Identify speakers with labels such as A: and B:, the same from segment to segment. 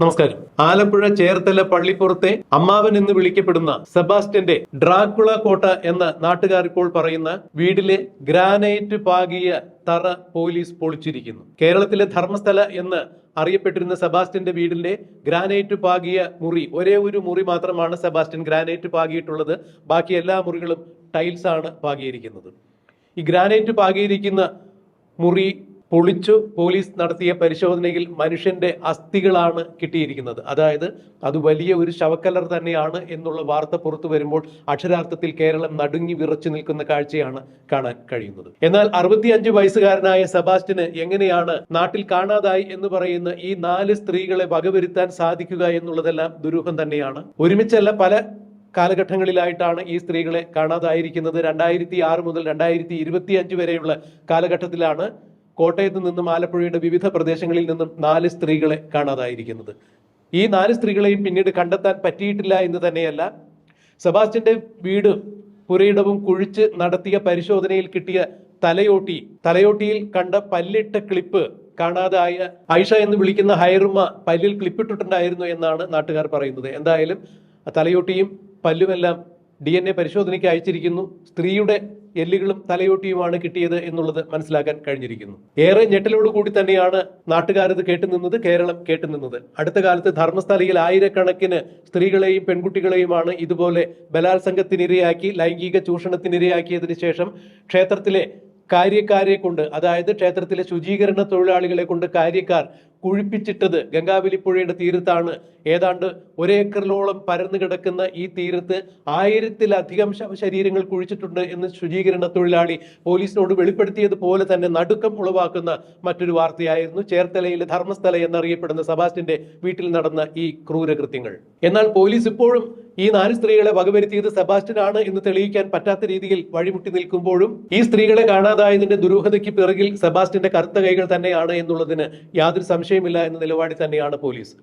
A: നമസ്കാരം. ആലപ്പുഴ ചേർത്തല പള്ളിപ്പുറത്തെ അമ്മാവൻ എന്ന് വിളിക്കപ്പെടുന്ന സെബാസ്റ്റ്യന്റെ ഡ്രാക്കുള കോട്ട എന്ന നാട്ടുകാർ ഇപ്പോൾ പറയുന്ന വീടിലെ ഗ്രാനൈറ്റ് പാകിയ തറ പോലീസ് പൊളിച്ചിരിക്കുന്നു. കേരളത്തിലെ ധർമ്മസ്ഥല എന്ന് അറിയപ്പെട്ടിരുന്ന സെബാസ്റ്റ്യന്റെ വീടിന്റെ ഗ്രാനൈറ്റ് പാകിയ മുറി ഒരേ ഒരു മുറി മാത്രമാണ് സെബാസ്റ്റ്യൻ ഗ്രാനൈറ്റ് പാകിയിട്ടുള്ളത്. ബാക്കി എല്ലാ മുറികളും ടൈൽസ് ആണ് പാകിയിരിക്കുന്നത്. ഈ ഗ്രാനൈറ്റ് പാകിയിരിക്കുന്ന മുറി പൊളിച്ചു പോലീസ് നടത്തിയ പരിശോധനയിൽ മനുഷ്യന്റെ അസ്ഥികളാണ് കിട്ടിയിരിക്കുന്നത്. അതായത് അത് വലിയ ഒരു ശവക്കല്ലർ തന്നെയാണ് എന്നുള്ള വാർത്ത പുറത്തു വരുമ്പോൾ അക്ഷരാർത്ഥത്തിൽ കേരളം നടുങ്ങി വിറച്ചു നിൽക്കുന്ന കാഴ്ചയാണ് കാണാൻ കഴിയുന്നത്. എന്നാൽ അറുപത്തിയഞ്ച് വയസ്സുകാരനായ സെബാസ്റ്റിന് എങ്ങനെയാണ് നാട്ടിൽ കാണാതായി എന്ന് പറയുന്ന ഈ നാല് സ്ത്രീകളെ വകവരുത്താൻ സാധിക്കുക എന്നുള്ളതെല്ലാം ദുരൂഹം തന്നെയാണ്. ഒരുമിച്ചല്ല പല കാലഘട്ടങ്ങളിലായിട്ടാണ് ഈ സ്ത്രീകളെ കാണാതായിരിക്കുന്നത്. രണ്ടായിരത്തി ആറ് മുതൽ രണ്ടായിരത്തി ഇരുപത്തി അഞ്ച് വരെയുള്ള കാലഘട്ടത്തിലാണ് കോട്ടയത്ത് നിന്നും ആലപ്പുഴയുടെ വിവിധ പ്രദേശങ്ങളിൽ നിന്നും നാല് സ്ത്രീകളെ കാണാതായിരിക്കുന്നത്. ഈ നാല് സ്ത്രീകളെയും പിന്നീട് കണ്ടെത്താൻ പറ്റിയിട്ടില്ല എന്ന് തന്നെയല്ല സെബാസ്റ്റ്യന്റെ വീട് പുരയിടവും കുഴിച്ച് നടത്തിയ പരിശോധനയിൽ കിട്ടിയ തലയോട്ടി തലയോട്ടിയിൽ കണ്ട പല്ലിട്ട ക്ലിപ്പ് കാണാതായ ഐഷ എന്ന് വിളിക്കുന്ന ഹൈറുമ്മ പല്ലിൽ ക്ലിപ്പിട്ടിട്ടുണ്ടായിരുന്നു എന്നാണ് നാട്ടുകാർ പറയുന്നത്. എന്തായാലും തലയോട്ടിയും പല്ലുമെല്ലാം ഡി എൻ എ പരിശോധനയ്ക്ക് അയച്ചിരിക്കുന്നു. സ്ത്രീയുടെ എല്ലുകളും തലയോട്ടിയുമാണ് കിട്ടിയത് എന്നുള്ളത് മനസ്സിലാക്കാൻ കഴിഞ്ഞിരിക്കുന്നു. ഏറെ ഞെട്ടലോട് കൂടി തന്നെയാണ് നാട്ടുകാരത് കേട്ടുനിന്നത് കേരളം കേട്ടുനിന്നത് അടുത്ത കാലത്ത് ധർമ്മസ്ഥലയിൽ ആയിരക്കണക്കിന് സ്ത്രീകളെയും പെൺകുട്ടികളെയുമാണ് ഇതുപോലെ ബലാത്സംഗത്തിനിരയാക്കി ലൈംഗിക ചൂഷണത്തിനിരയാക്കിയതിനു ശേഷം ക്ഷേത്രത്തിലെ കാര്യക്കാരെ കൊണ്ട് അതായത് ക്ഷേത്രത്തിലെ ശുചീകരണ തൊഴിലാളികളെ കൊണ്ട് കാര്യക്കാർ കുഴിപ്പിച്ചിട്ടത് ഗംഗാവലിപ്പുഴയുടെ തീരത്താണ്. ഏതാണ്ട് ഒരേക്കറിലോളം പരന്നു കിടക്കുന്ന ഈ തീരത്ത് ആയിരത്തിലധികം ശരീരങ്ങൾ കുഴിച്ചിട്ടുണ്ട് എന്ന് ശുചീകരണ തൊഴിലാളി പോലീസിനോട് വെളിപ്പെടുത്തിയതുപോലെ തന്നെ നടുക്കം ഉളവാക്കുന്ന മറ്റൊരു വാർത്തയായിരുന്നു. ചേർത്തലയിലെ ധർമ്മസ്ഥല എന്നറിയപ്പെടുന്ന സബാസ്റ്റിന്റെ വീട്ടിൽ നടന്ന ഈ ക്രൂരകൃത്യങ്ങൾ. എന്നാൽ പോലീസ് ഇപ്പോഴും ഈ നാല് സ്ത്രീകളെ വകവരുത്തിയത് സെബാസ്റ്റ്യൻ ആണ് എന്ന് തെളിയിക്കാൻ പറ്റാത്ത രീതിയിൽ വഴിമുട്ടി നിൽക്കുമ്പോഴും ഈ സ്ത്രീകളെ കാണാതായതിന്റെ ദുരൂഹതയ്ക്ക് പിറകിൽ സെബാസ്റ്റിന്റെ കറുത്ത കൈകൾ തന്നെയാണ് എന്നുള്ളതിന് യാതൊരു സംശയമില്ല എന്ന നിലപാടിൽ തന്നെയാണ് പോലീസ്.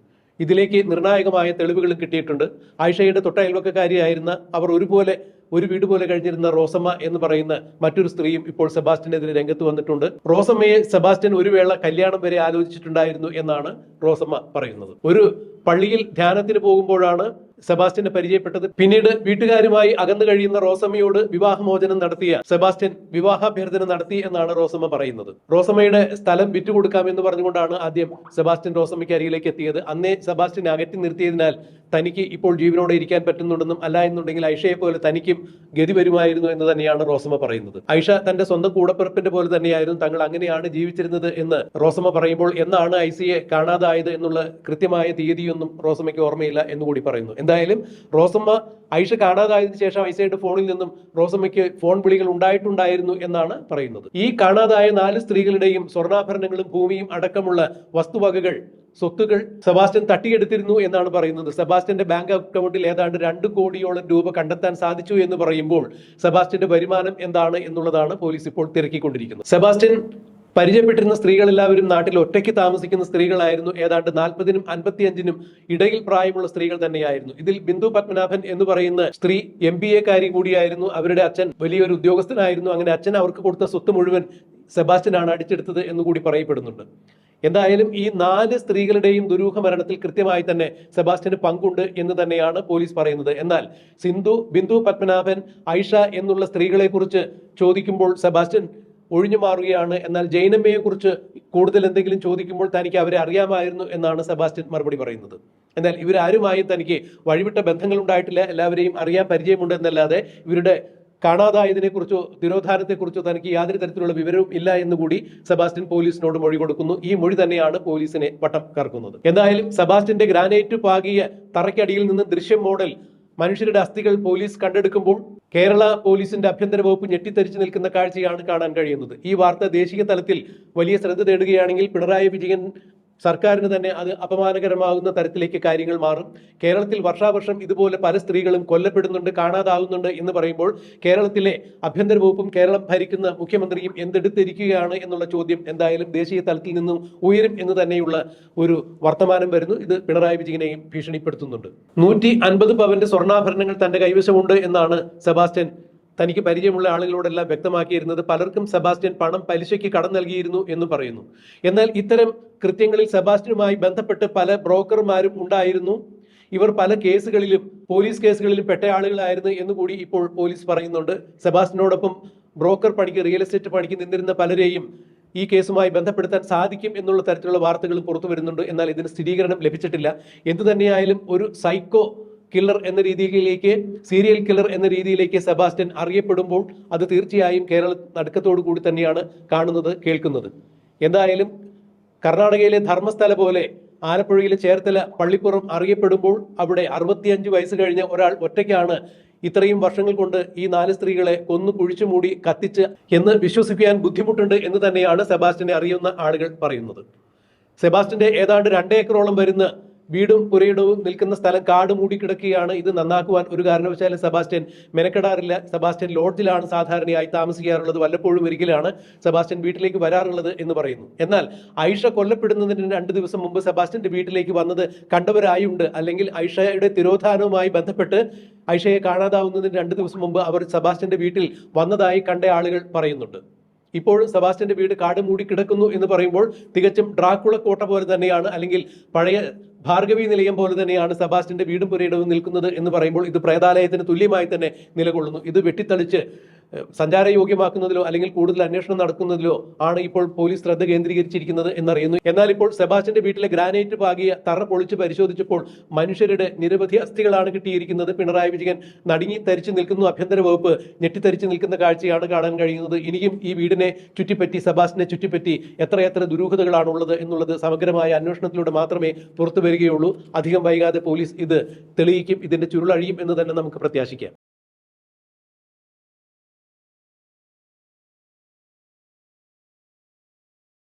A: ഇതിലേക്ക് നിർണായകമായ തെളിവുകൾ കിട്ടിയിട്ടുണ്ട്. ആയിഷയുടെ തൊട്ട അയൽവക്കക്കാരിയായിരുന്ന അവർ ഒരുപോലെ ഒരു വീട് പോലെ കഴിഞ്ഞിരുന്ന റോസമ്മ എന്ന് പറയുന്ന മറ്റൊരു സ്ത്രീയും ഇപ്പോൾ സെബാസ്റ്റ്യനെതിരെ രംഗത്ത് വന്നിട്ടുണ്ട്. റോസമ്മയെ സെബാസ്റ്റ്യൻ ഒരു വേള കല്യാണം വരെ ആലോചിച്ചിട്ടുണ്ടായിരുന്നു എന്നാണ് റോസമ്മ പറയുന്നത്. ഒരു പള്ളിയിൽ ധ്യാനത്തിന് പോകുമ്പോഴാണ് സെബാസ്റ്റ്യനെ പരിചയപ്പെട്ടത്. പിന്നീട് വീട്ടുകാരുമായി അകന്നു കഴിയുന്ന റോസമ്മയോട് വിവാഹമോചനം നടത്തിയ സെബാസ്റ്റ്യൻ വിവാഹാഭ്യർത്ഥന നടത്തി എന്നാണ് റോസമ്മ പറയുന്നത്. റോസമ്മയുടെ സ്ഥലം വിറ്റുകൊടുക്കാം എന്ന് പറഞ്ഞുകൊണ്ടാണ് ആദ്യം സെബാസ്റ്റ്യൻ റോസമ്മയ്ക്ക് അരികിലേക്ക് എത്തിയത്. അന്നേ സെബാസ്റ്റ്യൻ അകറ്റി നിർത്തിയതിനാൽ തനിക്ക് ഇപ്പോൾ ജീവനോടെ ഇരിക്കാൻ പറ്റുന്നുണ്ടെന്നും അല്ല എന്നുണ്ടെങ്കിൽ ഐഷയെ പോലെ തനിക്കും ഗതി വരുമായിരുന്നു എന്ന് തന്നെയാണ് റോസമ്മ പറയുന്നത്. ഐഷ തന്റെ സ്വന്തം കൂടപ്പിറപ്പിന്റെ പോലെ തന്നെയായിരുന്നു തങ്ങൾ അങ്ങനെയാണ് ജീവിച്ചിരുന്നത് എന്ന് റോസമ്മ പറയുമ്പോൾ എന്നാണ് ഐസിയെ കാണാതായത് എന്നുള്ള കൃത്യമായ തീയതിയൊന്നും റോസമ്മയ്ക്ക് ഓർമ്മയില്ല എന്നുകൂടി പറയുന്നു. എന്തായാലും റോസമ്മ ഐഷ കാണാതായതിനു ശേഷം ഐസയുടെ ഫോണിൽ നിന്നും റോസമ്മയ്ക്ക് ഫോൺ വിളികൾ ഉണ്ടായിട്ടുണ്ടായിരുന്നു എന്നാണ് പറയുന്നത്. ഈ കാണാതായ നാല് സ്ത്രീകളുടെയും സ്വർണാഭരണങ്ങളും ഭൂമിയും അടക്കമുള്ള വസ്തുവകകൾ സ്വത്തുകൾ സെബാസ്റ്റ്യൻ തട്ടിയെടുത്തിരുന്നു എന്നാണ് പറയുന്നത്. സെബാസ്റ്റ്യന്റെ ബാങ്ക് അക്കൗണ്ടിൽ ഏതാണ്ട് രണ്ട് കോടിയോളം രൂപ കണ്ടെത്താൻ സാധിച്ചു എന്ന് പറയുമ്പോൾ സെബാസ്റ്റ്യന്റെ വരുമാനം എന്താണ് എന്നുള്ളതാണ് പോലീസ് ഇപ്പോൾ തിരക്കിക്കൊണ്ടിരിക്കുന്നത്. സെബാസ്റ്റ്യൻ പരിചയപ്പെട്ടിരുന്ന സ്ത്രീകളെല്ലാവരും നാട്ടിൽ ഒറ്റയ്ക്ക് താമസിക്കുന്ന സ്ത്രീകളായിരുന്നു. ഏതാണ്ട് നാൽപ്പതിനും അൻപത്തിയഞ്ചിനും ഇടയിൽ പ്രായമുള്ള സ്ത്രീകൾ തന്നെയായിരുന്നു. ഇതിൽ ബിന്ദു പത്മനാഭൻ എന്ന് പറയുന്ന സ്ത്രീ എം ബി എക്കാരി കൂടിയായിരുന്നു. അവരുടെ അച്ഛൻ വലിയൊരു ഉദ്യോഗസ്ഥനായിരുന്നു. അങ്ങനെ അച്ഛൻ അവർക്ക് കൊടുത്ത സ്വത്ത് മുഴുവൻ സെബാസ്റ്റ്യനാണ് അടിച്ചെടുത്തത് എന്നുകൂടി പറയപ്പെടുന്നുണ്ട്. എന്തായാലും ഈ നാല് സ്ത്രീകളുടെയും ദുരൂഹ മരണത്തിൽ കൃത്യമായി തന്നെ സെബാസ്റ്റ്യന് പങ്കുണ്ട് എന്ന് തന്നെയാണ് പോലീസ് പറയുന്നത്. എന്നാൽ സിന്ധു ബിന്ദു പത്മനാഭൻ ഐഷ എന്നുള്ള സ്ത്രീകളെ കുറിച്ച് ചോദിക്കുമ്പോൾ സെബാസ്റ്റ്യൻ ഒഴിഞ്ഞു മാറുകയാണ്. എന്നാൽ ജൈനമ്മയെ കുറിച്ച് കൂടുതൽ എന്തെങ്കിലും ചോദിക്കുമ്പോൾ തനിക്ക് അവരെ അറിയാമായിരുന്നു എന്നാണ് സെബാസ്റ്റ്യൻ മറുപടി പറയുന്നത്. എന്നാൽ ഇവരാരുമായും തനിക്ക് വഴിവിട്ട ബന്ധങ്ങൾ ഉണ്ടായിട്ടില്ല എല്ലാവരെയും അറിയാൻ പരിചയമുണ്ട് എന്നല്ലാതെ ഇവരുടെ കാണാതായതിനെ കുറിച്ചോ തിരോധാനത്തെക്കുറിച്ചോ തനിക്ക് യാതൊരു തരത്തിലുള്ള വിവരവും ഇല്ല എന്ന് കൂടി സെബാസ്റ്റ്യൻ പോലീസിനോട് മൊഴി കൊടുക്കുന്നു. ഈ മൊഴി തന്നെയാണ് പോലീസിനെ വട്ടം കറക്കുന്നത്. എന്തായാലും സെബാസ്റ്റ്യന്റെ ഗ്രാനൈറ്റ് പാകിയ തറയ്ക്കടിയിൽ നിന്ന് ദൃശ്യം മോഡൽ മനുഷ്യരുടെ അസ്ഥികൾ പോലീസ് കണ്ടെടുക്കുമ്പോൾ കേരള പോലീസിന്റെ ആഭ്യന്തര വകുപ്പ് ഞെട്ടിത്തരിച്ചു നിൽക്കുന്ന കാഴ്ചയാണ് കാണാൻ കഴിയുന്നത്. ഈ വാർത്ത ദേശീയ തലത്തിൽ വലിയ ശ്രദ്ധ തേടുകയാണെങ്കിൽ പിണറായി വിജയൻ സർക്കാരിന് തന്നെ അത് അപമാനകരമാകുന്ന തരത്തിലേക്ക് കാര്യങ്ങൾ മാറും. കേരളത്തിൽ വർഷാവർഷം ഇതുപോലെ പല സ്ത്രീകളും കൊല്ലപ്പെടുന്നുണ്ട് കാണാതാകുന്നുണ്ട് എന്ന് പറയുമ്പോൾ കേരളത്തിലെ ആഭ്യന്തര വകുപ്പും കേരളം ഭരിക്കുന്ന മുഖ്യമന്ത്രിയും എന്തെടുത്തിരിക്കുകയാണ് എന്നുള്ള ചോദ്യം എന്തായാലും ദേശീയ തലത്തിൽ നിന്നും ഉയരും എന്ന് തന്നെയുള്ള ഒരു വർത്തമാനം വരുന്നു. ഇത് പിണറായി വിജയനെയും ഭീഷണിപ്പെടുത്തുന്നുണ്ട്. നൂറ്റി അൻപത് പവന്റെ സ്വർണാഭരണങ്ങൾ തന്റെ കൈവശമുണ്ട് എന്നാണ് സെബാസ്റ്റ്യൻ തനിക്ക് പരിചയമുള്ള ആളുകളോടെല്ലാം വ്യക്തമാക്കിയിരുന്നത് പലർക്കും സെബാസ്റ്റ്യൻ പണം പലിശയ്ക്ക് കടം നൽകിയിരുന്നു എന്ന് പറയുന്നു. എന്നാൽ ഇത്തരം കൃത്യങ്ങളിൽ സെബാസ്റ്റ്യനുമായി ബന്ധപ്പെട്ട് പല ബ്രോക്കർമാരും ഉണ്ടായിരുന്നു. ഇവർ പല കേസുകളിലും പോലീസ് കേസുകളിലും പെട്ട ആളുകളായിരുന്നു എന്ന് കൂടി ഇപ്പോൾ പോലീസ് പറയുന്നുണ്ട്. സെബാസ്റ്റ്യനോടൊപ്പം ബ്രോക്കർ പണിക്ക് റിയൽ എസ്റ്റേറ്റ് പണിക്ക് നിന്നിരുന്ന പലരെയും ഈ കേസുമായി ബന്ധപ്പെടുത്താൻ സാധിക്കും എന്നുള്ള തരത്തിലുള്ള വാർത്തകളും പുറത്തു വരുന്നുണ്ട്. എന്നാൽ ഇതിന് സ്ഥിരീകരണം ലഭിച്ചിട്ടില്ല. എന്തു തന്നെയായാലും ഒരു സൈക്കോ കില്ലർ എന്ന രീതിയിലേക്ക് സീരിയൽ കില്ലർ എന്ന രീതിയിലേക്ക് സെബാസ്റ്റ്യൻ അറിയപ്പെടുമ്പോൾ അത് തീർച്ചയായും കേരള നടുക്കത്തോടു കൂടി തന്നെയാണ് കാണുന്നത് കേൾക്കുന്നത്. എന്തായാലും കർണാടകയിലെ ധർമ്മസ്ഥല പോലെ ആലപ്പുഴയിലെ ചേർത്തല പള്ളിപ്പുറം അറിയപ്പെടുമ്പോൾ അവിടെ അറുപത്തിയഞ്ച് വയസ്സ് കഴിഞ്ഞ ഒരാൾ ഒറ്റയ്ക്കാണ് ഇത്രയും വർഷങ്ങൾ കൊണ്ട് ഈ നാല് സ്ത്രീകളെ കൊന്നു കുഴിച്ചു മൂടി കത്തിച്ച് എന്ന് വിശ്വസിക്കാൻ ബുദ്ധിമുട്ടുണ്ട് എന്ന് തന്നെയാണ് സെബാസ്റ്റ്യനെ അറിയുന്ന ആളുകൾ പറയുന്നത്. സെബാസ്റ്റ്യന്റെ ഏതാണ്ട് രണ്ടേക്കറോളം വരുന്ന വീടും പുരയിടവും നിൽക്കുന്ന സ്ഥലം കാട് മൂടിക്കിടക്കുകയാണ് ഇത് നന്നാക്കുവാൻ ഒരു കാരണവശാലും സെബാസ്റ്റ്യൻ മെനക്കെടാറില്ല. സെബാസ്റ്റ്യൻ ലോഡ്ജിലാണ് സാധാരണയായി താമസിക്കാറുള്ളത്. വല്ലപ്പോഴും ഒരിക്കലാണ് സെബാസ്റ്റ്യൻ വീട്ടിലേക്ക് വരാറുള്ളത് എന്ന് പറയുന്നു. എന്നാൽ ഐഷ കൊല്ലപ്പെടുന്നതിന് രണ്ട് ദിവസം മുമ്പ് സെബാസ്റ്റ്യന്റെ വീട്ടിലേക്ക് വന്നത് കണ്ടവരായുണ്ട്. അല്ലെങ്കിൽ ഐഷയുടെ തിരോധാനവുമായി ബന്ധപ്പെട്ട് ഐഷയെ കാണാതാവുന്നതിന് രണ്ട് ദിവസം മുമ്പ് അവർ സെബാസ്റ്റ്യന്റെ വീട്ടിൽ വന്നതായി കണ്ട ആളുകൾ പറയുന്നുണ്ട്. ഇപ്പോഴും സെബാസ്റ്റ്യന്റെ വീട് കാട് മൂടി കിടക്കുന്നു എന്ന് പറയുമ്പോൾ തികച്ചും ഡ്രാക്കുള കോട്ട പോലെ തന്നെയാണ് അല്ലെങ്കിൽ പഴയ ഭാർഗവി നിലയം പോലെ തന്നെയാണ് സെബാസ്റ്റ്യന്റെ വീടും പുരയിടവും നിൽക്കുന്നത് എന്ന് പറയുമ്പോൾ ഇത് പ്രേതാലയത്തിന് തുല്യമായി തന്നെ നിലകൊള്ളുന്നു. ഇത് വെട്ടിത്തളിച്ച് സഞ്ചാരയോഗ്യമാക്കുന്നതിലോ അല്ലെങ്കിൽ കൂടുതൽ അന്വേഷണം നടക്കുന്നതിലോ ആണ് ഇപ്പോൾ പോലീസ് ശ്രദ്ധ കേന്ദ്രീകരിച്ചിരിക്കുന്നത് എന്നറിയുന്നു. എന്നാൽ ഇപ്പോൾ സെബാസ്റ്റ്യന്റെ വീട്ടിലെ ഗ്രാനൈറ്റ് പാകിയ തറ പൊളിച്ച് പരിശോധിച്ചപ്പോൾ മനുഷ്യരുടെ നിരവധി അസ്ഥികളാണ് കിട്ടിയിരിക്കുന്നത്. പിണറായി വിജയൻ നടുങ്ങി തരിച്ചു നിൽക്കുന്നു. ആഭ്യന്തര വകുപ്പ് ഞെട്ടിത്തരിച്ചു നിൽക്കുന്ന കാഴ്ചയാണ് കാണാൻ കഴിയുന്നത്. ഇനിയും ഈ വീടിനെ ചുറ്റിപ്പറ്റി സെബാസ്റ്റിനെ ചുറ്റിപ്പറ്റി എത്രയെത്ര ദുരൂഹതകളാണുള്ളത് എന്നുള്ളത് സമഗ്രമായ അന്വേഷണത്തിലൂടെ മാത്രമേ പുറത്തു വരികയുള്ളൂ. അധികം വൈകാതെ പോലീസ് ഇത് തെളിയിക്കും ഇതിന്റെ ചുരുളഴിയും എന്ന് തന്നെ നമുക്ക് പ്രത്യാശിക്കാം.